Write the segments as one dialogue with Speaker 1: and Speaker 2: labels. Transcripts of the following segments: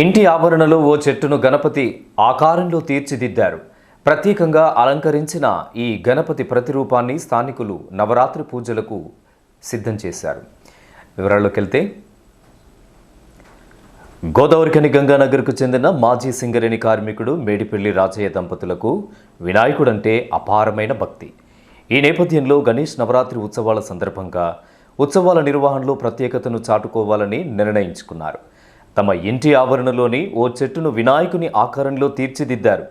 Speaker 1: ఇంటి ఆవరణలో ఓ చెట్టును గణపతి ఆకారంలో తీర్చిదిద్దారు. ప్రత్యేకంగా అలంకరించిన ఈ గణపతి ప్రతిరూపాన్ని స్థానికులు నవరాత్రి పూజలకు సిద్ధం చేశారు. వివరాల్లోకి వెళ్తే గోదావరికని గంగానగర్కు చెందిన మాజీ సింగరేణి కార్మికుడు మేడిపల్లి రాజయ్య దంపతులకు వినాయకుడంటే అపారమైన భక్తి. ఈ నేపథ్యంలో గణేష్ నవరాత్రి ఉత్సవాల సందర్భంగా ఉత్సవాల నిర్వహణలో ప్రత్యేకతను చాటుకోవాలని నిర్ణయించుకున్నారు. తమ ఇంటి ఆవరణలోని ఓ చెట్టును వినాయకుని ఆకారంలో తీర్చిదిద్దారు.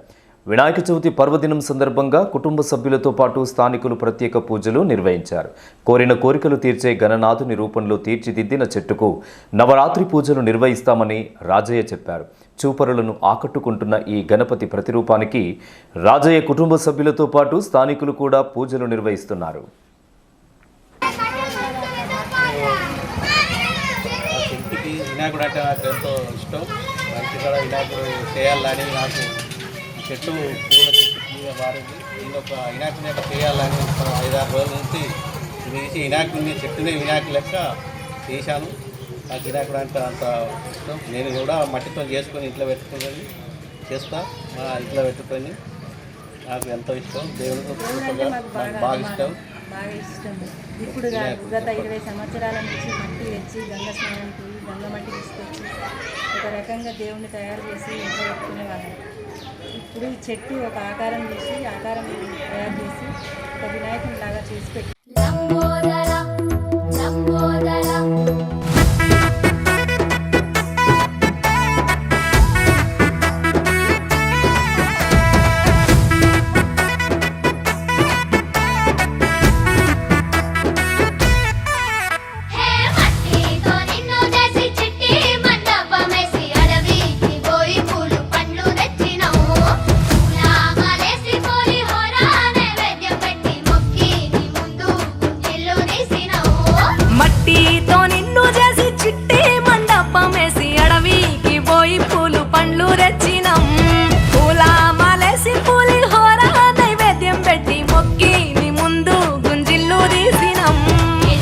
Speaker 1: వినాయక చవితి పర్వదినం సందర్భంగా కుటుంబ సభ్యులతో పాటు స్థానికులు ప్రత్యేక పూజలు నిర్వహించారు. కోరిన కోరికలు తీర్చే గణనాథుని రూపంలో తీర్చిదిద్దిన చెట్టుకు నవరాత్రి పూజలు నిర్వహిస్తామని రాజయ్య చెప్పారు. చూపరులను ఆకట్టుకుంటున్న ఈ గణపతి ప్రతిరూపానికి రాజయ్య కుటుంబ సభ్యులతో పాటు స్థానికులు కూడా పూజలు నిర్వహిస్తున్నారు.
Speaker 2: వినాయకుడు అంటే నాకు ఎంతో ఇష్టం. మంచి కూడా వినాయకుడు చేయాలని నాకు చెట్టు పూల చెట్టు మారింది నేను ఒక వినాయకుని యొక్క చేయాలని ఐదారు రోజుల నుంచి తీసి వినాయకుడిని చెట్టునే వినాయకు లెక్క చేశాను. నాకు వినాయకుడు అంటే అంత ఇష్టం. నేను కూడా మట్టితో చేసుకొని ఇంట్లో పెట్టుకుని చేస్తా. మా ఇంట్లో పెట్టుకొని నాకు ఎంతో ఇష్టం. దేవుడితో నాకు బాగా ఇష్టం.
Speaker 3: బాగా ఇష్టం. ఇప్పుడు గత ఇరవై సంవత్సరాల నుంచి మట్టి తెచ్చి గంగ స్నానం పోయి గంగ మట్టి తీసుకొచ్చి ఒక రకంగా దేవుణ్ణి తయారు చేసి ఇంట్లో పెట్టుకునే వాళ్ళం. ఇప్పుడు ఈ చెట్టు ఒక ఆకారం చేసి ఆకారం తయారు చేసి ఒక వినాయకుని లాగా చేసి పెట్టి
Speaker 4: por aqui